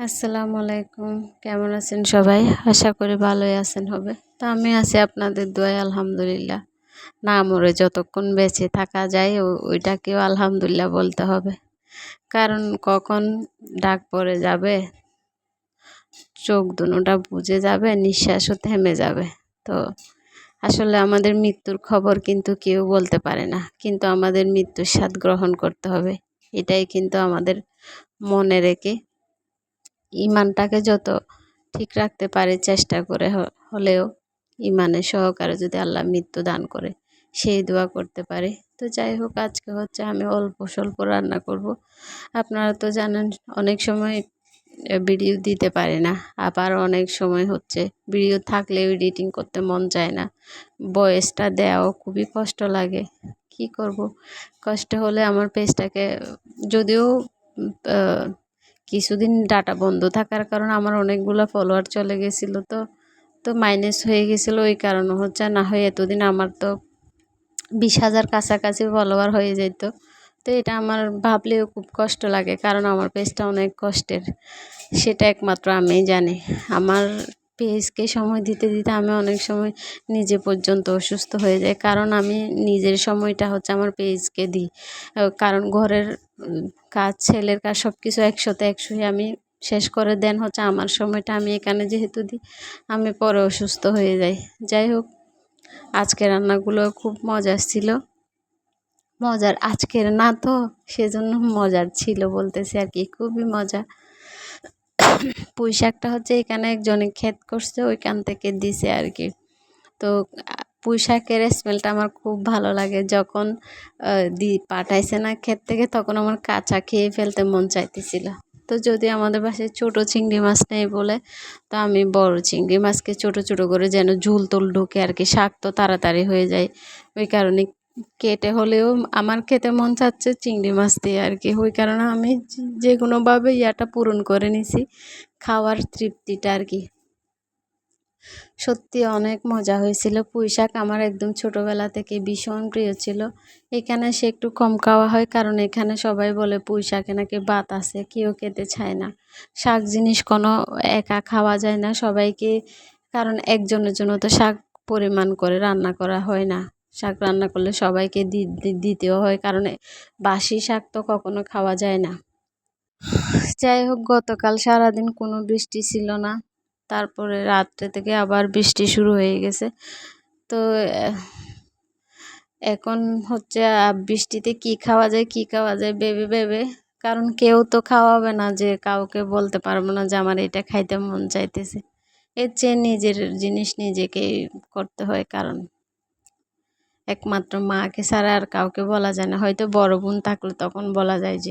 আসসালামু আলাইকুম। কেমন আছেন সবাই? আশা করি ভালোই আছেন, হবে। তো আমি আছি আপনাদের দোয়ায়, আলহামদুলিল্লাহ। না মরে যতক্ষণ বেঁচে থাকা যায় ওইটাকেও আলহামদুলিল্লাহ বলতে হবে। কারণ কখন ডাক পড়ে যাবে, চোখ দুটা বুঝে যাবে, নিঃশ্বাসও থেমে যাবে। তো আসলে আমাদের মৃত্যুর খবর কিন্তু কেউ বলতে পারে না। কিন্তু আমাদের মৃত্যুর স্বাদ গ্রহণ করতে হবে। এটাই কিন্তু আমাদের মনে রেখে ইমানটাকে যত ঠিক রাখতে পারে, চেষ্টা করে হলেও ইমানের সহকারে যদি আল্লাহ মৃত্যু দান করে, সেই দোয়া করতে পারে। তো যাই হোক, আজকে হচ্ছে আমি অল্প স্বল্প রান্না করব। আপনারা তো জানেন, অনেক সময় ভিডিও দিতে পারে না। আবার অনেক সময় হচ্ছে, ভিডিও থাকলেও এডিটিং করতে মন চায় না। বয়েসটা দেওয়াও খুবই কষ্ট লাগে। কি করব? কষ্ট হলে আমার পেজটাকে, যদিও কিছুদিন ডাটা বন্ধ থাকার কারণে আমার অনেকগুলো ফলোয়ার চলে গেছিল তো তো মাইনাস হয়ে গেছিল ওই কারণে হচ্ছে না হয় এতদিন আমার তো বিশ হাজার কাছাকাছি ফলোয়ার হয়ে যেত তো এটা আমার ভাবলেও খুব কষ্ট লাগে কারণ আমার পেজটা অনেক কষ্টের, সেটা একমাত্র আমি জানি। আমার পেজকে সময় দিতে দিতে আমি অনেক সময় নিজে পর্যন্ত অসুস্থ হয়ে যাই। কারণ আমি নিজের সময়টা হচ্ছে আমার পেজকে দিই। কারণ ঘরের কাজ, ছেলের কাজ সব কিছু একসাথে, একসঙ্গে আমি শেষ করে দেন হচ্ছে আমার সময়টা আমি এখানে যেহেতু দিই, আমি পরে অসুস্থ হয়ে যাই। যাই হোক আজকে রান্নাগুলো খুব মজার ছিল। মজার আজকের না তো সেজন্য মজার ছিল বলতেছি আর কি, খুবই মজা পুঁই শাকটা হচ্ছে এখানে একজনে ক্ষেত করছে, ওইখান থেকে দিছে আর কি তো পুঁই শাকের স্মেলটা আমার খুব ভালো লাগে। যখন দি, পাঠাইছে না ক্ষেত থেকে, তখন আমার কাঁচা খেয়ে ফেলতে মন চাইতেছিল। তো যদি আমাদের বাসায় ছোটো চিংড়ি মাছ নেই বলে, তো আমি বড় চিংড়ি মাছকে ছোট ছোট করে যেন ঝুল তুল ঢুকে আর কি শাক তো তাড়াতাড়ি হয়ে যায়। ওই কারণে কেটে হলেও আমার খেতে মন চাচ্ছে চিংড়ি মাছ দিয়ে আর কি। ওই কারণে আমি যে কোনোভাবে ইয়াটা পূরণ করে নিছি, খাওয়ার তৃপ্তিটা আর কি। সত্যি অনেক মজা হয়েছিল। পুঁই শাক আমার একদম ছোটোবেলা থেকে ভীষণ প্রিয় ছিল। এখানে সে একটু কম খাওয়া হয়, কারণ এখানে সবাই বলে পুঁই শাকে নাকি বাত আছে, কেউ খেতে চায় না। শাক জিনিস কোনো একা খাওয়া যায় না সবাইকে, কারণ একজনের জন্য তো শাক পরিমাণ করে রান্না করা হয় না। শাক রান্না করলে সবাইকে দিতেও হয়, কারণ বাসি শাক তো কখনো খাওয়া যায় না। যাই হোক, গতকাল সারাদিন কোনো বৃষ্টি ছিল না। তারপরে রাত্রে থেকে আবার বৃষ্টি শুরু হয়ে গেছে। তো এখন হচ্ছে বৃষ্টিতে কি খাওয়া যায়, কি খাওয়া যায় ভেবে ভেবে, কারণ কেউ তো খাওয়াবে না যে কাউকে বলতে পারব না যে আমার এটা খাইতে মন চাইতেছে। এর চেয়ে নিজের জিনিস নিজেকেই করতে হয়, কারণ একমাত্র মাকে ছাড়া আর কাউকে বলা যায় না। হয়তো বড় বোন থাকলে তখন বলা যায় যে